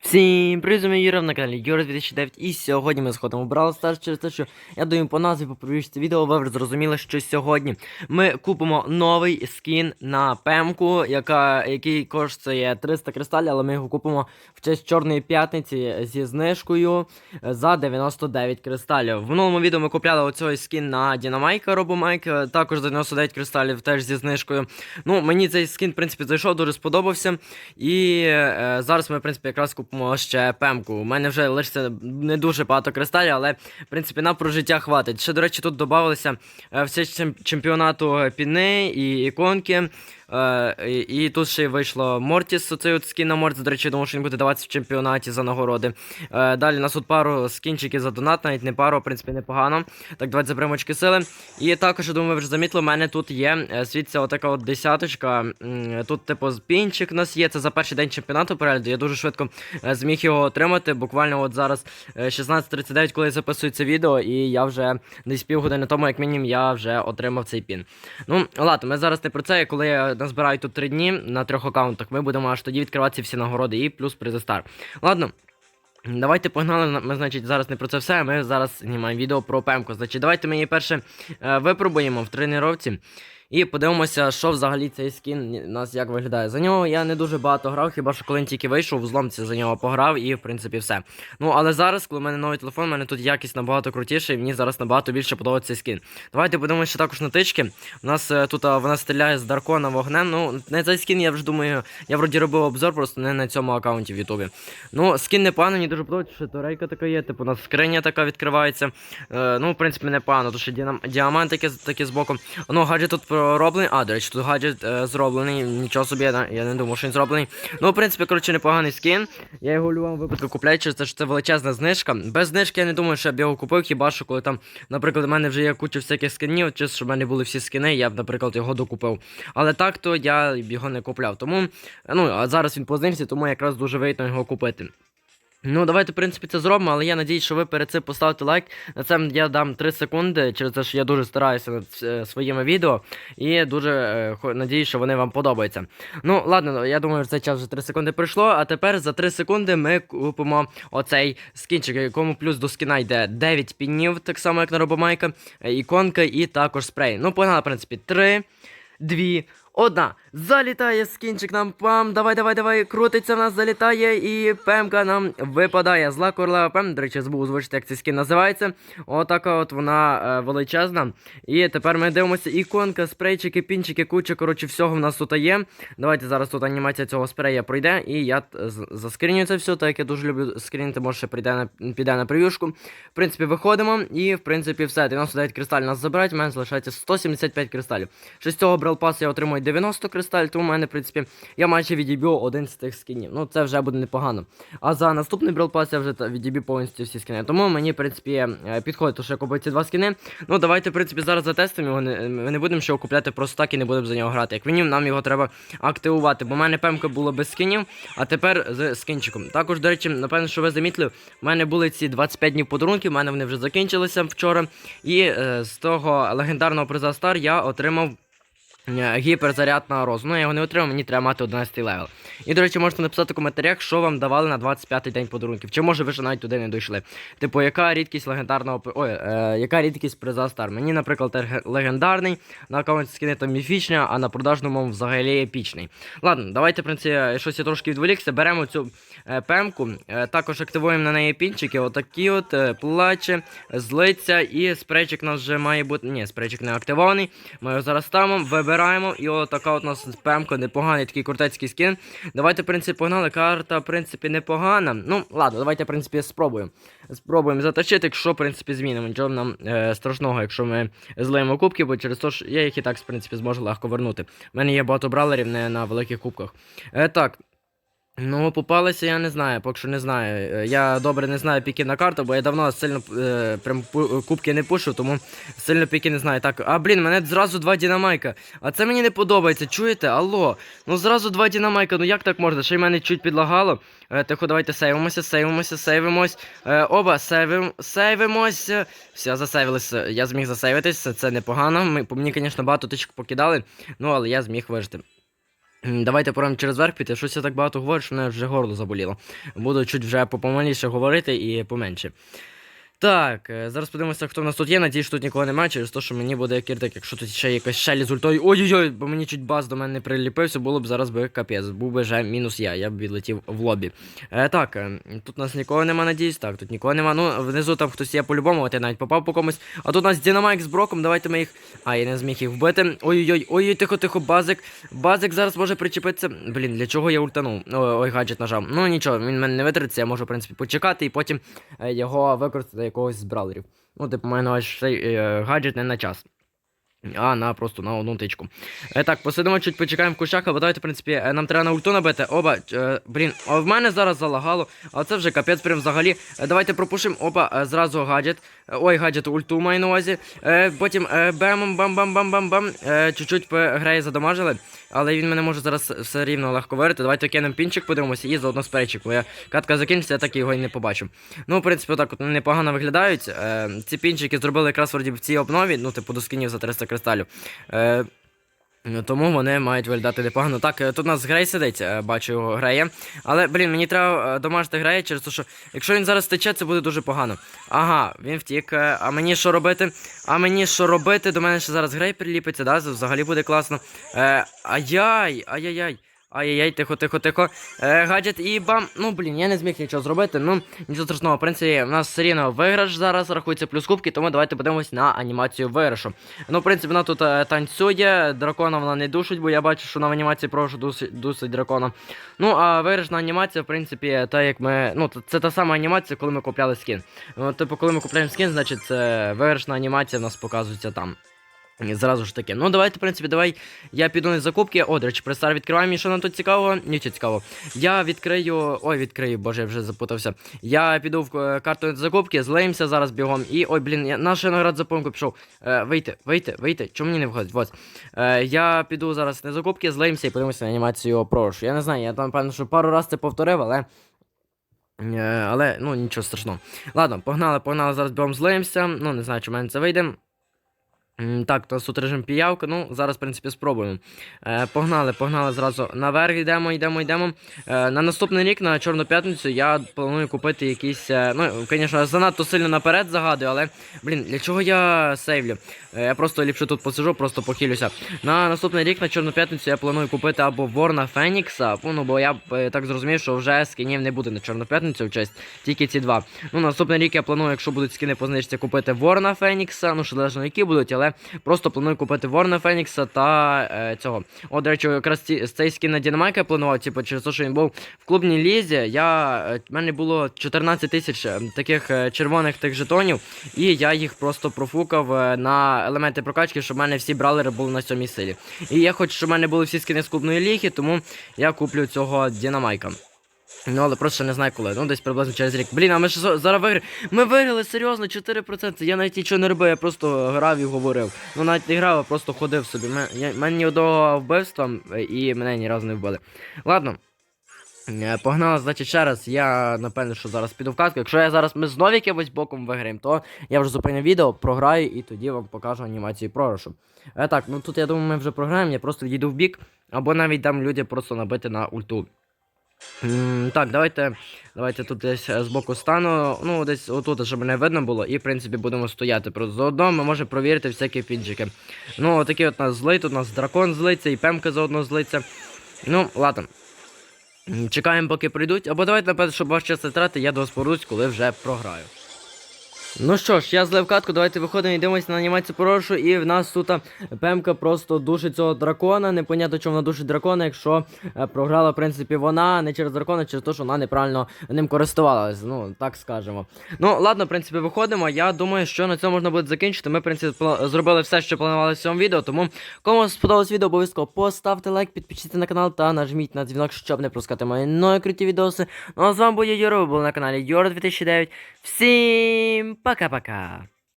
Всім привіт, ми Юра на каналі Юра 2009 і сьогодні ми сходимо в Brawl Stars через те, що я думаю по назві по привічці відео ви вже зрозуміли, що сьогодні ми купимо новий скін на пемку, яка, який коштує 300 кристалів, але ми його купимо в честь Чорної п'ятниці зі знижкою за 99 кристалів. В минулому відео ми купляли оцей скін на Дінамайка Робомайк, е, також за 99 кристалів теж зі знижкою. Ну, мені цей скін, в принципі, зайшов, дуже сподобався. І е, зараз ми, в принципі, якраз купимо ще пемку. У мене вже лишиться не дуже багато кристалів, але в принципі про життя хватить. Ще, до речі, тут додавалися все чемпіонату піни і іконки. Е, і, тут ще вийшло Мортіс, оцей от скін на Мортіс, до речі, думаю, що він буде даватися в чемпіонаті за нагороди. Е, далі нас тут пару скінчиків за донат, навіть не пару, в принципі, непогано. Так, давайте заберемо очки сили. І також, я думаю, ви вже замітили, у мене тут є е, світця отака от десяточка. Тут, типу, пінчик у нас є. Це за перший день чемпіонату перегляду. Я дуже швидко е, зміг його отримати. Буквально от зараз е, 16.39, коли я записую це відео, і я вже десь півгодини тому, як мінімум, я вже отримав цей пін. Ну, ладно, ми зараз не про це. Коли я назбираю тут 3 дні на трьох аккаунтах, ми будемо аж тоді відкривати всі нагороди і плюс призи стар. Ладно. Давайте погнали. Ми, значить, зараз не про це все. Ми зараз знімаємо відео про пемку. Значить, давайте ми її перше е, випробуємо в тренувці. І подивимося, що взагалі цей скін у нас як виглядає. За нього я не дуже багато грав, хіба що коли він тільки вийшов, в зломці за нього пограв, і в принципі все. Ну але зараз, коли в мене новий телефон, в мене тут якість набагато крутіша, і мені зараз набагато більше подобається скін. Давайте подивимося також на тички. У нас е, тут вона стріляє з Даркона вогнем. Ну, не цей скін, я вже думаю, я вроді робив обзор, просто не на цьому аккаунті в Ютубі. Ну, скін непоганий, мені дуже подобається, що турейка така є, типу у нас скриня така відкривається. Е, ну, в принципі, непогано, тому що діам... діамант таке, таке з боку. Ну, гаджет тут пророблений. А, до речі, тут гаджет е, зроблений. Нічого собі, я, я не думав, що він зроблений. Ну, в принципі, коротше, непоганий скін. Я його в будь-якому випадку купляю, через те, що це величезна знижка. Без знижки я не думаю, що я б його купив, хіба що коли там, наприклад, у мене вже є куча всяких скінів, чи щоб в мене були всі скини, я б, наприклад, його докупив. Але так то я б його не купляв. Тому, ну, а зараз він по знижці, тому якраз дуже вигідно його купити. Ну, давайте, в принципі, це зробимо, але я надіюсь, що ви перед цим поставите лайк. На це я дам 3 секунди, через те, що я дуже стараюся над е, своїми відео, і дуже е, надіюсь, що вони вам подобаються. Ну, ладно, я думаю, що цей час вже 3 секунди пройшло, а тепер за 3 секунди ми купимо оцей скінчик, якому плюс до скіна йде 9 пінів, так само як на робомайка, е, іконка і також спрей. Ну, погнали, в принципі, 3, 2, Одна. Залітає скінчик нам пам. Давай, давай, давай. Крутиться в нас, залітає. І пемка нам випадає. Зла королева пем. До речі, забув звучити, як цей скін називається. Отака от вона е, величезна. І тепер ми дивимося іконка, спрейчики, пінчики, куча. Коротше, всього в нас тут є. Давайте зараз тут анімація цього спрея пройде. І я е, заскріню це все, так як я дуже люблю скрінити, може прийде на, піде на прев'юшку. В принципі, виходимо. І в принципі все. 99 кристалів нас забирають. Мене залишається 175 кристалів. Ще з цього брелпасу я отримую 90 кристалів, тому в мене, в принципі, я майже відіб'ю один з тих скінів. Ну, це вже буде непогано. А за наступний брелпас я вже відіб'ю повністю всі скіни. Тому мені, в принципі, е, підходить, що я купив ці два скіни. Ну, давайте, в принципі, зараз затестимо його. Ми не будемо ще його купляти просто так і не будемо за нього грати. Як мінімум, нам його треба активувати, бо в мене пемка була без скінів, а тепер з скінчиком. Також, до речі, напевно, що ви замітили, в мене були ці 25 днів подарунків, в мене вони вже закінчилися вчора. І е, з того легендарного приза Стар я отримав. Е, Гіперзаряд на. Ну, я його не отримав, мені треба мати 11 левел. І, до речі, можете написати в коментарях, що вам давали на 25-й день подарунків. Чи може ви ще навіть туди не дійшли. Типу, яка рідкість легендарного Ой, е, яка рідкість приза Стар? Мені, наприклад, легендарний, на аккаунті скини там міфічний, а на продажному взагалі епічний. Ладно, давайте, в принципі, щось я трошки відволікся. Беремо цю е, пемку, е, також активуємо на неї пінчики. Отакі от е, плаче, злиться, і спрейчик у нас вже має бути. Ні, спрейчик не активований. Ми його зараз ставимо, вибираємо, і отака от у нас пемка, непоганий такий крутецький скін. Давайте, в принципі, погнали. Карта, в принципі, непогана. Ну, ладно, давайте, в принципі, спробуємо. Спробуємо заточити, якщо, в принципі, змінимо. Нічого нам е, страшного, якщо ми злиємо кубки, бо через те, що я їх і так, в принципі, зможу легко вернути. У мене є багато бралерів не на великих кубках. Е, так. Ну, попалися, я не знаю, поки що не знаю. Е, Я добре не знаю піки на карту, бо я давно сильно е, прям кубки не пушу, тому сильно піки не знаю. Так, а блін, мене зразу два дінамайка. А це мені не подобається, чуєте? Алло. Ну зразу два дінамайка, ну як так можна? Ще й мене чуть підлагало. Е, тихо, давайте сейвимося, сейвимося, сейвимось. Е, оба, сейвим, сейвимось. Все, засейвилися. Я зміг засейвитись, це непогано. Ми, мені, звісно, багато тичок покидали, ну але я зміг вижити. Давайте порам через верх піти. Щось я так багато говорю, що мене вже горло заболіло. Буду чуть вже попомаліше говорити і поменше. Так, е, зараз подивимося, хто в нас тут є. Надіюсь, що тут нікого немає, через те, що мені буде кірдик, якщо тут ще якась шелі з ультою. Ой-ой-ой, бо мені чуть баз до мене не приліпився, було б зараз би капець. Був би вже мінус я, я б відлетів в лобі. Е, так, е, тут у нас нікого нема, надіюсь. Так, тут нікого нема. Ну, внизу там хтось є по-любому, от я навіть попав по комусь. А тут у нас Дінамайк з броком, давайте ми їх. А, я не зміг їх вбити. Ой-ой-ой, ой-ой, тихо, тихо, базик. Базик зараз може причепитися. Блін, для чого я ультанув? Ой, ой, гаджет нажав. Ну нічого, він мене не витратиться, я можу, в принципі, почекати і потім е, його використати якогось з браулерів. Ну, типу, маю на увазі, цей е, гаджет не на час. А, на просто на одну тичку. Е, так, посидимо чуть почекаємо в кущах, або давайте, в принципі, е, нам треба на ульту набити. Оба, е, блін, а в мене зараз залагало, а це вже капець прям взагалі. Е, давайте пропушимо, опа, е, зразу гаджет. Е, ой, гаджет ульту маю на увазі. Е, потім е, бем бам бам бам бам бам е, Чуть-чуть по греї задамажили, але він мене може зараз все рівно легко вирити. Давайте кинемо пінчик, подивимося, і заодно сперечик, бо катка закінчиться, я так його і не побачу. Ну, в принципі, так от непогано виглядають. Е, ці пінчики зробили якраз вроді в цій обнові, ну, типу, до скінів за 300 кристалів. Е, тому вони мають виглядати непогано. Так, е, тут у нас Грей сидить, е, бачу його греє. Але, блін, мені треба е, домажити грея через те, що якщо він зараз тече, це буде дуже погано. Ага, він втік. А мені що робити? А мені що робити? До мене ще зараз грей приліпиться, да? Взагалі буде класно. Е, ай-яй, ай-яй-яй. Ай-яй-яй, тихо, тихо, тихо. Е, гаджет і бам. Ну, блін, я не зміг нічого зробити. Ну, нічого страшного. В принципі, в нас все рівно виграш зараз рахується плюс кубки, тому давайте подивимось на анімацію виграшу. Ну, в принципі, вона тут е, танцює, дракона вона не душить, бо я бачу, що на анімації прошу дусить, дусить дракона. Ну, а виграшна анімація, в принципі, та як ми. Ну, це та сама анімація, коли ми купляли скін. Ну, типу, коли ми купляємо скін, значить це виграшна анімація в нас показується там. І Зразу ж таки. Ну, давайте, в принципі, давай я піду на закупки. О, до речі, престар відкриваємо, що нам тут цікавого? Нічого цікавого. Я відкрию. Ой, відкрию, боже, я вже запутався. Я піду в е, карту закупки, злиємося зараз бігом. І. Ой, блін, я наш наград за помилку пішов. Е, вийти, вийти, вийти. Чому мені не виходить? Вот. Е, я піду зараз на закупки, злиємося і подивимося на анімацію прошу. Я не знаю, я там певно, що пару разів це повторив, але. Е, але, ну, нічого страшного. Ладно, погнали, погнали, зараз бігом злиємося. Ну, не знаю, чи в мене це вийде. Так, то тут режим піявка. Ну, зараз, в принципі, спробуємо. Е, погнали, погнали зразу наверх, йдемо, йдемо, йдемо. Е, на наступний рік, на Чорну п'ятницю, я планую купити якісь. Е, ну, звісно, занадто сильно наперед загадую, але, блін, для чого я сейвлю? Е, я просто ліпше тут посижу, просто похилюся. На наступний рік, на Чорну п'ятницю, я планую купити або Ворна Фенікса, ну, бо я е, так зрозумів, що вже скінів не буде на Чорну п'ятницю в честь, тільки ці два. Ну, наступний рік я планую, якщо будуть скіни по знижці, купити Ворна Фенікса, ну, що залежно які будуть, але просто планую купити Ворна Фенікса та е, цього. О, до речі, якраз ці, цей скін на Дінамайка планував, типу, через те, що він був в клубній лізі. Я, е, в мене було 14 тисяч е, таких е, червоних тих жетонів, і я їх просто профукав на елементи прокачки, щоб в мене всі бралери були на сьомій силі. І я хочу, щоб в мене були всі скини з клубної ліги, тому я куплю цього Дінамайка. Ну, але просто не знаю коли. Ну, десь приблизно через рік. Блін, а ми ж зараз виграли. Ми виграли серйозно 4%. Я навіть нічого не робив, я просто грав і говорив. Ну навіть не грав, а просто ходив собі. Ме- я- Мене ні одного вбивства і мене ні разу не вбили. Ладно. Е, Погнали, значить, ще раз. Я напевно, що зараз піду в казку. Якщо я зараз ми знову якимось боком виграємо, то я вже зупиню відео, програю і тоді вам покажу анімацію програшу. Е, так, ну тут я думаю, ми вже програємо, я просто відійду в бік, або навіть дам людям просто набити на ульту. Так, давайте, давайте тут десь з збоку стану. Ну, десь отут, щоб мене видно було, і в принципі будемо стояти. Просто заодно ми можемо провірити всякі піджики. Ну, отакий от нас злий, тут у нас дракон злиться, і пемка заодно злиться. Ну, ладно. Чекаємо, поки прийдуть. Або давайте, напевно, щоб ваш час не тратити, я до вас повернусь, коли вже програю. Ну що ж, я злив катку, давайте виходимо і дивимося на анімацію прошу. І в нас тут Пемка просто душить цього дракона. Непонятно, чому вона душить дракона, якщо е, програла, в принципі, вона не через дракона, а через те, що вона неправильно ним користувалась. Ну, так скажемо. Ну, ладно, в принципі, виходимо. Я думаю, що на цьому можна буде закінчити. Ми, в принципі, зробили все, що планували в цьому відео. Тому, кому сподобалось відео, обов'язково поставте лайк, підпишіться на канал та нажміть на дзвінок, щоб не пропускати мої нові круті відоси. Ну а з вами був Юро, ви були на каналі Юро 2009. Всім Pacá, pacá.